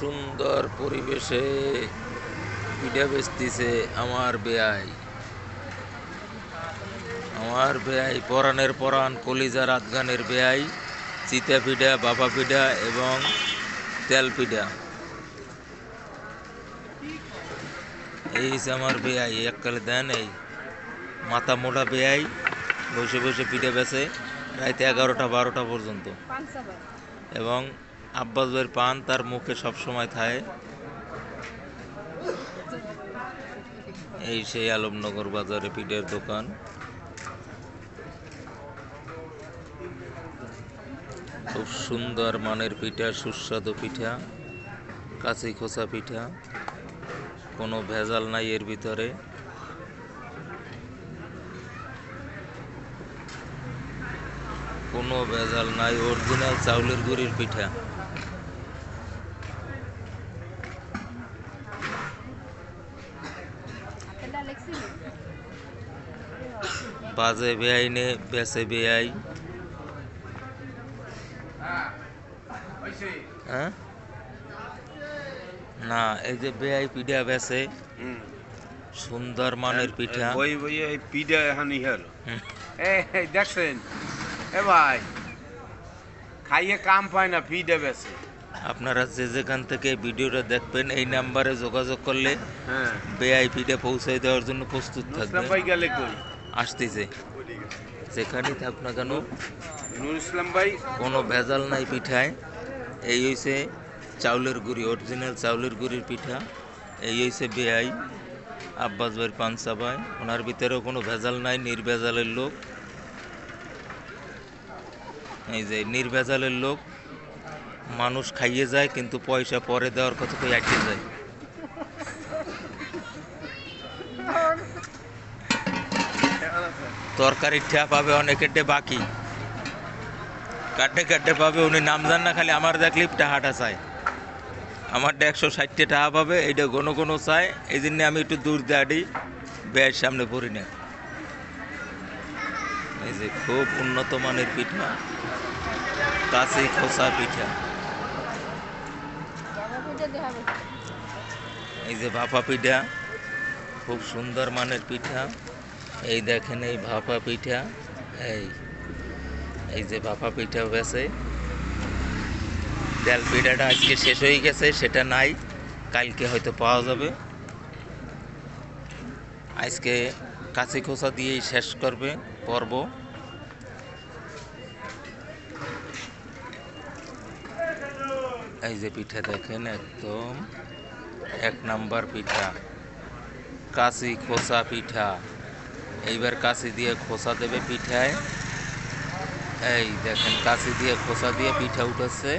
সুন্দর পরিবেশে পিঠা বেচতেছে আমার বেয়াই। আমার বেয়াই পরাণের পরাণ কলিজার আদগানের বেয়াই চিতা পিঠা বাবা পিঠা এবং তেল পিঠা। এই আমার বেয়াই এককালে দেন এই মাথা মোটা বেয়াই বসে বসে পিঠে বেচে রাতে এগারোটা বারোটা পর্যন্ত। এবং আব্বাস ভাইয়ের পান তার মুখে সব সময় থাকে। এই সেই আলমনগর বাজারে পিঠের দোকান। খুব সুন্দর মানের পিঠা, সুস্বাদু পিঠা, কাঁচি খোসা পিঠা। কোনো ভেজাল নাই এর ভিতরে। কোনো ভেজাল নাই অরিজিনাল চাউলের গুড়ির পিঠা। বাজে বেআইনে বেচে বেআই। হ্যাঁ? না এই যে বেআই পিঠা বেচে সুন্দর মানের পিঠা। ওই ওই এই পিঠা এখন ইহার এই দেখছেন? এ ভাই খাইয়ে কাম পায় না পিঠা বেছে আপনারা যে যেখান থেকে ভিডিওটা দেখবেন এই নাম্বারে যোগাযোগ করলে হ্যাঁ। বেআই পিঠা পৌঁছে দেওয়ার জন্য প্রস্তুত থাকবে আসতেছে। যেখানেই থাক না কেন নুর ইসলাম ভাই কোনো ভেজাল নাই পিঠায়। এই হইছে চাউলের গুড়ি অরিজিনাল চাউলের গুড়ির পিঠা। এই হইছে বেআই আব্বাস ভাইয়ের পানসা ভাই। ওনার ভিতরেও কোনো ভেজাল নাই নির্ভেজালের লোক। এই যে নির্ভেজালের লোক মানুষ খাইয়ে যায় কিন্তু পয়সা পরে দেওয়ার কথা কই আটকে যায়। তরকারির ঠেয়া পাবে অনেকের ডে বাকি। কাটে কাটে পাবে, উনি নাম জান না, খালি আমার দেখলি টাকাটা চায়। আমারটা একশো ষাটটা টাকা পাবে, এইটা কোনো কোনো চায়, এই জন্য আমি একটু দূর দাঁড়ি ব্যয়ের সামনে পড়ি না। এই যে খুব উন্নত মানের পিঠা কাছে খোসা পিঠা। এই যে ভাপা পিঠা, খুব সুন্দর মানের পিঠা। এই দেখেন এই ভাপা পিঠা, এই এই যে ভাপা পিঠা বেছে ডাল পিঠাটা আজকে শেষ হয়ে গেছে, সেটা নাই, কালকে হয়তো পাওয়া যাবে। আজকে কাঁচি খোসা দিয়েই শেষ করবে পর্ব। এই যে পিঠা দেখেন একদম, এক নাম্বার পিঠা কাশি খোসা পিঠা। এইবার কাশি দিয়ে খোসা দেবে পিঠায়। এই দেখেন কাশি দিয়ে খোসা দিয়ে পিঠা উঠেছে।